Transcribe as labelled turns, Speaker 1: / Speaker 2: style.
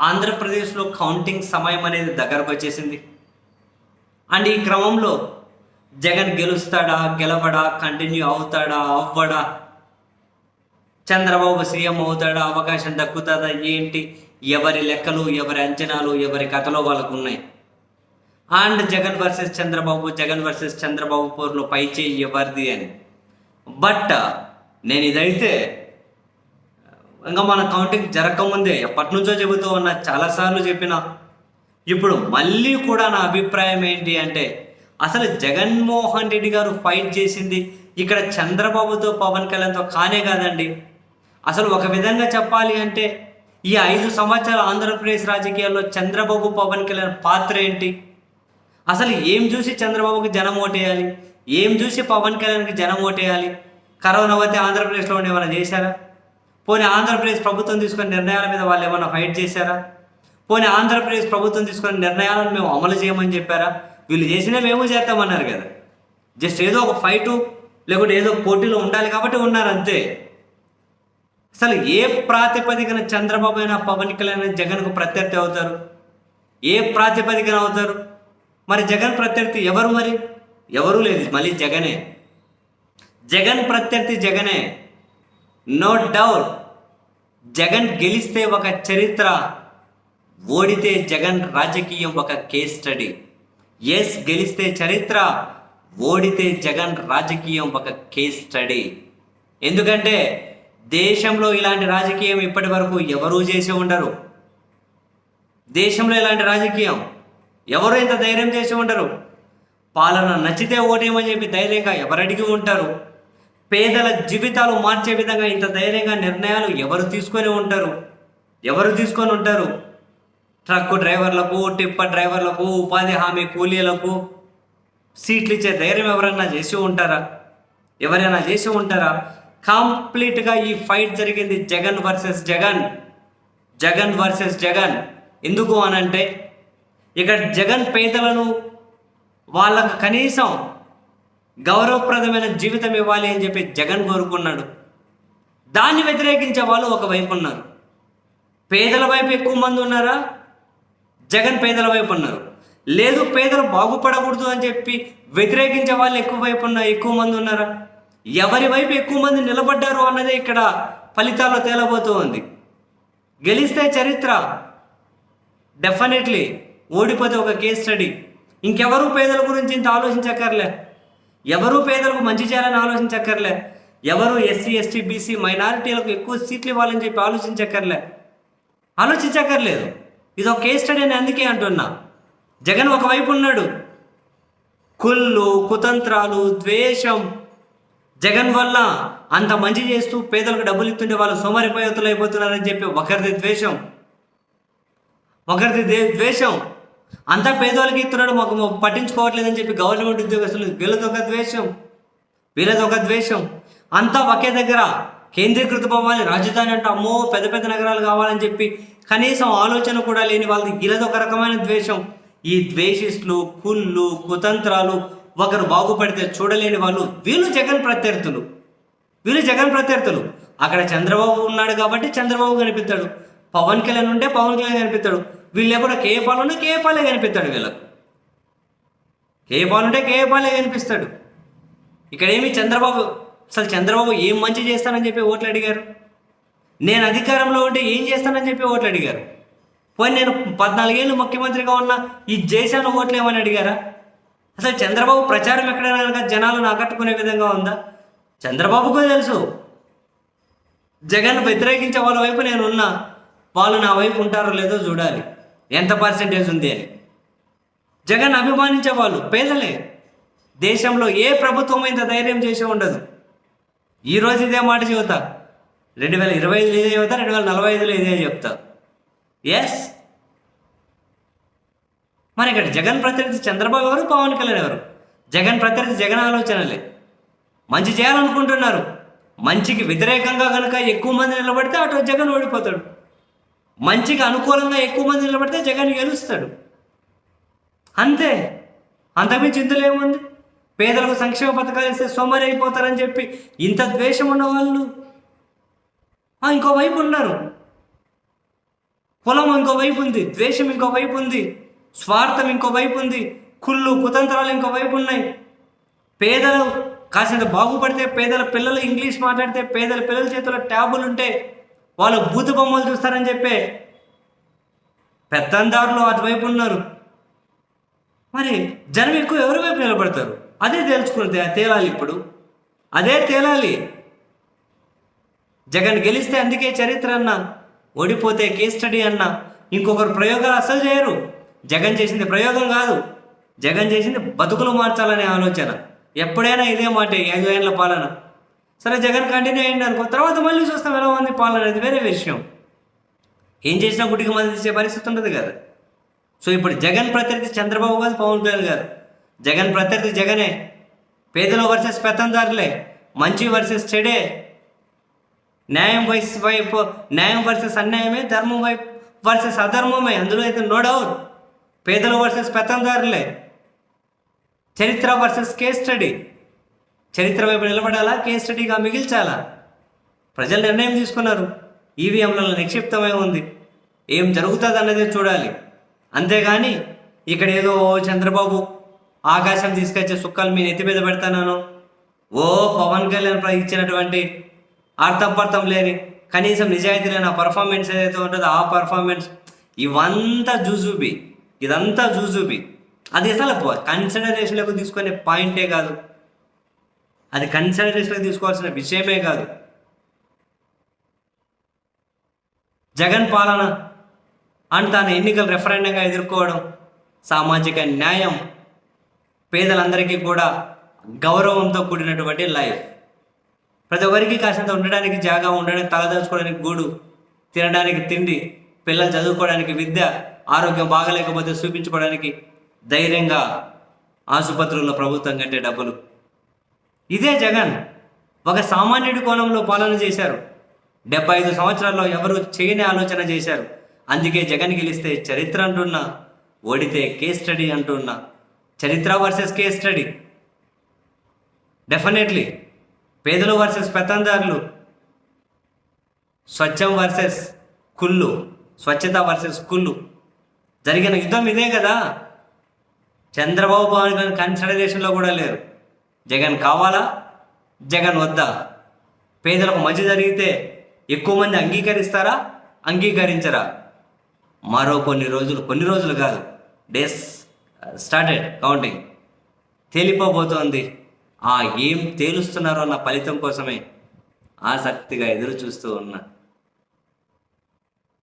Speaker 1: ఆంధ్రప్రదేశ్లో కౌంటింగ్ సమయం అనేది దగ్గరకు వచ్చేసింది. అండ్ ఈ క్రమంలో జగన్ గెలుస్తాడా గెలవడా కంటిన్యూ అవుతాడా అవ్వడా? చంద్రబాబు సీఎం అవుతాడా అవకాశం దక్కుతుందా ఏంటి? ఎవరి లెక్కలు ఎవరి అంచనాలు ఎవరి కథలో వాళ్ళకు ఉన్నాయి. And Jagan versus Chandrababu Jagan versus Chandrababu పోర్లో పై చేయి ఎవరిది అని. బట్ నేను ఇదైతే ఇంకా మన కౌంటింగ్ జరగకముందే ఎప్పటి నుంచో చెబుతూ ఉన్నా చాలాసార్లు చెప్పిన ఇప్పుడు మళ్ళీ కూడా నా అభిప్రాయం ఏంటి అంటే అసలు జగన్మోహన్ రెడ్డి గారు ఫైట్ చేసింది ఇక్కడ చంద్రబాబుతో పవన్ కళ్యాణ్తో కానే కాదండి. అసలు ఒక విధంగా చెప్పాలి అంటే ఈ ఐదు సంవత్సరాల ఆంధ్రప్రదేశ్ రాజకీయాల్లో చంద్రబాబు పవన్ కళ్యాణ్ పాత్ర ఏంటి? అసలు ఏం చూసి చంద్రబాబుకి జనం ఓటేయాలి? ఏం చూసి పవన్ కళ్యాణ్కి జనం ఓటేయాలి? కరోనా వస్తే ఆంధ్రప్రదేశ్లో ఏమైనా చేశారా? పోనీ ఆంధ్రప్రదేశ్ ప్రభుత్వం తీసుకున్న నిర్ణయాల మీద వాళ్ళు ఏమైనా ఫైట్ చేశారా? పోనీ ఆంధ్రప్రదేశ్ ప్రభుత్వం తీసుకున్న నిర్ణయాలను మేము అమలు చేయమని చెప్పారా? వీళ్ళు చేసినా మేము చేస్తామన్నారు కదా. జస్ట్ ఏదో ఒక ఫైటు లేకుంటే ఏదో పోటీలో ఉండాలి కాబట్టి ఉన్నారు అంతే అసలు ఏ ప్రాతిపదికన చంద్రబాబు అయినా పవన్ కళ్యాణ్ జగన్కు ప్రత్యర్థి అవుతారు? ఏ ప్రాతిపదికన అవుతారు? మరి జగన్ ప్రత్యర్థి ఎవరు మరి? ఎవరూ లేదు మళ్ళీ జగనే. జగన్ ప్రత్యర్థి జగనే. No doubt. జగన్ గెలిస్తే ఒక చరిత్ర ఓడితే జగన్ రాజకీయం ఒక కేస్ స్టడీ. ఎస్ గెలిస్తే చరిత్ర ఓడితే జగన్ రాజకీయం ఒక కేస్ స్టడీ. ఎందుకంటే దేశంలో ఇలాంటి రాజకీయం ఇప్పటి వరకు ఎవరూ చేసి ఉండరు. దేశంలో ఇలాంటి రాజకీయం ఎవరు ఇంత ధైర్యం చేసి ఉండరు. పాలన నచ్చితే ఓటేమని చెప్పి ధైర్యంగా ఎవరు అడిగి ఉంటారు? పేదల జీవితాలు మార్చే విధంగా ఇంత ధైర్యంగా నిర్ణయాలు ఎవరు తీసుకొని ఉంటారు? ఎవరు తీసుకొని ఉంటారు? ట్రక్కు డ్రైవర్లకు టిప్పర్ డ్రైవర్లకు ఉపాధి హామీ కూలీలకు సీట్లు ఇచ్చే ధైర్యం ఎవరైనా చేసి ఉంటారా? ఎవరైనా చేసి ఉంటారా? కంప్లీట్గా ఈ ఫైట్ జరిగింది జగన్ వర్సెస్ జగన్. జగన్ వర్సెస్ జగన్. ఎందుకు అనంటే ఇక్కడ జగన్ పేదలను వాళ్ళకు కనీసం గౌరవప్రదమైన జీవితం ఇవ్వాలి అని చెప్పి జగన్ కోరుకున్నాడు. దాన్ని వ్యతిరేకించే వాళ్ళు ఒకవైపు ఉన్నారు. పేదల వైపు ఎక్కువ మంది ఉన్నారా? జగన్ పేదల వైపు ఉన్నారు. లేదు పేదలు బాగుపడకూడదు అని చెప్పి వ్యతిరేకించే వాళ్ళు ఎక్కువ వైపు ఉన్న ఎక్కువ మంది ఉన్నారా? ఎవరి వైపు ఎక్కువ మంది నిలబడ్డారు అన్నదే ఇక్కడ ఫలితాల్లో తేలబోతూ ఉంది. గెలిస్తే చరిత్ర. డెఫినెట్లీ ఓడిపోతే ఒక కేస్ స్టడీ ఇంకెవరు పేదల గురించి ఇంత ఆలోచించక్కర్లే. ఎవరు పేదలకు మంచి చేయాలని ఆలోచించక్కర్లే. ఎవరు ఎస్సీ ఎస్టీ బీసీ మైనారిటీలకు ఎక్కువ సీట్లు ఇవ్వాలని చెప్పి ఆలోచించక్కర్లే. ఆలోచించక్కర్లేదు. ఇది ఒక కేస్ స్టడీ అని అందుకే అంటున్నా. జగన్ ఒకవైపు ఉన్నాడు. కుళ్ళు కుతంత్రాలు ద్వేషం. జగన్ వల్ల అంత మంచి చేస్తూ పేదలకు డబ్బులు ఇస్తుండే వాళ్ళు సోమరిపోయతులు అయిపోతున్నారని చెప్పి ఒకరిది ద్వేషం. ఒకరిది దే- ద్వేషం. అంతా పేదోళ్ళకి ఇస్తున్నాడు మాకు పట్టించుకోవట్లేదని చెప్పి గవర్నమెంట్ ఉద్యోగస్తులు వీళ్ళది ఒక ద్వేషం వీళ్ళది ఒక ద్వేషం. అంతా ఒకే దగ్గర కేంద్రీకృతం అవ్వాలి రాజధాని అంటే అమ్మో పెద్ద పెద్ద నగరాలు కావాలని చెప్పి కనీసం ఆలోచన కూడా లేని వాళ్ళది వీళ్ళది ఒక రకమైన ద్వేషం. ఈ ద్వేషిస్తులు కుళ్ళు కుతంత్రాలు ఒకరు బాగుపడితే చూడలేని వాళ్ళు వీళ్ళు జగన్ ప్రత్యర్థులు. వీళ్ళు జగన్ ప్రత్యర్థులు. అక్కడ చంద్రబాబు ఉన్నాడు కాబట్టి చంద్రబాబు కనిపిస్తాడు. పవన్ కళ్యాణ్ ఉంటే పవన్ కళ్యాణ్ కనిపిస్తాడు. వీళ్ళు ఎప్పుడు కేపాలు ఉన్నా కేపాలే కనిపిస్తాడు వీళ్ళకు. కేపాలు ఉంటే కేపాలే కనిపిస్తాడు. ఇక్కడ ఏమి చంద్రబాబు అసలు చంద్రబాబు ఏం మంచి చేస్తానని చెప్పి ఓట్లు అడిగారు? నేను అధికారంలో ఉంటే ఏం చేస్తానని చెప్పి ఓట్లు అడిగారు? పోయి నేను పద్నాలుగేళ్ళు ముఖ్యమంత్రిగా ఉన్నా ఈ చేశాను ఓట్లు ఏమని అడిగారా? అసలు చంద్రబాబు ప్రచారం ఎక్కడైనా కనుక జనాలను ఆకట్టుకునే విధంగా ఉందా? చంద్రబాబుకు తెలుసు. జగన్ వ్యతిరేకించే వాళ్ళ వైపు నేను ఉన్నా. వాళ్ళు నా వైపు ఉంటారో లేదో చూడాలి. ఎంత పర్సెంటేజ్ ఉంది అని. జగన్ అభిమానించే వాళ్ళు పేదలే. దేశంలో ఏ ప్రభుత్వం ఇంత ధైర్యం చేసి ఉండదు. ఈ రోజు ఇదే మాట చెబుతా. రెండు వేల ఇరవై ఐదులో ఇదే చెబుతా రెండు వేల నలభై ఐదులో ఇదే చెప్తా. ఎస్ మరి ఇక్కడ జగన్ ప్రతినిధి చంద్రబాబు ఎవరు? పవన్ కళ్యాణ్ ఎవరు? జగన్ ప్రతినిధి జగన్ ఆలోచనలే. మంచి చేయాలనుకుంటున్నారు. మంచికి వ్యతిరేకంగా కనుక ఎక్కువ మంది నిలబడితే అటు జగన్ ఓడిపోతాడు. మంచికి అనుకూలంగా ఎక్కువ మంది నిలబడితే జగన్ గెలుస్తాడు. అంతే. అంతకుమించి ఇందులో ఏముంది? పేదలకు సంక్షేమ పథకాలు ఇస్తే సోమరి అయిపోతారని చెప్పి ఇంత ద్వేషం ఉన్న వాళ్ళు. ఇంకో వైపు ఉన్నారు. కులం ఇంకో వైపు ఉంది ద్వేషం ఇంకో వైపు ఉంది స్వార్థం ఇంకో వైపు ఉంది కుళ్ళు కుతంత్రాలు ఇంకో వైపు ఉన్నాయి. పేదలు కాసేంత బాగుపడితే పేదల పిల్లలు ఇంగ్లీష్ మాట్లాడితే పేదల పిల్లల చేతిలో ట్యాబులు ఉంటే వాళ్ళు భూత బొమ్మలు చూస్తారని చెప్పే పెత్తందారులు అటువైపు ఉన్నారు. మరి జనం ఎక్కువ ఎవరి వైపు నిలబడతారు? అదే తెలుసుకుని తేలాలి ఇప్పుడు. అదే తేలాలి. జగన్ గెలిస్తే అందుకే చరిత్ర అన్న ఓడిపోతే కేస్ స్టడీ అన్న ఇంకొకరు ప్రయోగాలు అస్సలు చేయరు. జగన్ చేసింది ప్రయోగం కాదు. జగన్ చేసింది బతుకులు మార్చాలనే ఆలోచన. ఎప్పుడైనా ఇదే మాట ఐదు ఏళ్ళ పాలన. సరే జగన్ కంటిన్యూ అయింది అనుకో తర్వాత మళ్ళీ చూస్తాం ఎలా ఉంది పాలన అనేది వేరే విషయం. ఏం చేసినా గుడికి మంది తీసే పరిస్థితి ఉండదు కదా. సో ఇప్పుడు జగన్ ప్రత్యర్థి చంద్రబాబు కాదు పవన్ కళ్యాణ్ గారు. జగన్ ప్రత్యర్థి జగనే. పేదలు వర్సెస్ పెత్తందారులే మంచి వర్సెస్ చెడే. న్యాయం వైస్ వైపు న్యాయం వర్సెస్ అన్యాయమే ధర్మం వైపు వర్సెస్ అధర్మమే అందులో అయితే నో డౌట్ పేదలు వర్సెస్ పెత్తందారులే. చరిత్ర వర్సెస్ కేస్ స్టడీ చరిత్ర వైపు నిలబడాలా? కేస్ స్టడీగా మిగిల్చాలా? ప్రజలు నిర్ణయం తీసుకున్నారు. ఈవీఎంలలో నిక్షిప్తమై ఉంది. ఏం జరుగుతుంది చూడాలి. అంతేగాని ఇక్కడ ఏదో చంద్రబాబు ఆకాశం తీసుకొచ్చే సుక్కలు మీ నెత్తి మీద పెడతాను ఓ పవన్ కళ్యాణ్ ఇచ్చినటువంటి అర్థపర్థం లేని కనీసం నిజాయితీ లేని ఆ పర్ఫార్మెన్స్ ఏదైతే ఉంటుందో ఆ పర్ఫార్మెన్స్ ఇవంతా జూజూబి. ఇదంతా జూజూబి. అది అసలు కన్సిడరేషన్లకు తీసుకునే పాయింటే కాదు. అది కన్సిడరేషన్కి తీసుకోవాల్సిన విషయమే కాదు. జగన్ పాలన అండ్ తాను ఎన్నికల రెఫరెండంగా ఎదుర్కోవడం సామాజిక న్యాయం పేదలందరికీ కూడా గౌరవంతో కూడినటువంటి లైఫ్. ప్రతి ఒక్కరికి కాసినంత ఉండడానికి జాగా ఉండడానికి తలదాచుకోవడానికి గూడు తినడానికి తిండి పిల్లలు చదువుకోవడానికి విద్య ఆరోగ్యం బాగలేకపోతే చూపించుకోవడానికి ధైర్యంగా ఆసుపత్రుల్లో ప్రభుత్వం కట్టే డబ్బులు ఇదే జగన్. ఒక సామాన్యుడి కోణంలో పాలన చేశారు. డెబ్బై ఐదు సంవత్సరాల్లో ఎవరు చేయని ఆలోచన చేశారు. అందుకే జగన్ గెలిస్తే చరిత్ర అంటున్నా ఓడితే కేస్ స్టడీ అంటున్నా. చరిత్ర వర్సెస్ కేస్ స్టడీ. డెఫినెట్లీ. పేదలు వర్సెస్ పెత్తందారులు. స్వచ్ఛం వర్సెస్ కుళ్ళు. స్వచ్ఛత వర్సెస్ కుళ్ళు. జరిగిన యుద్ధం ఇదే కదా. చంద్రబాబు పవన్ కళ్యాణ్ కన్సిడరేషన్లో కూడా లేరు. జగన్ కావాలా? జగన్ వద్దా? పేదలకు మంచి జరిగితే ఎక్కువ మంది అంగీకరిస్తారా? అంగీకరించరా? మరో కొన్ని రోజులు కొన్ని రోజులు కాదు. డేస్ స్టార్టెడ్ కౌంటింగ్ తేలిపోబోతోంది. ఆ ఏం తేలుస్తున్నారో అన్న ఫలితం కోసమే ఆసక్తిగా ఎదురు చూస్తూ ఉన్నా.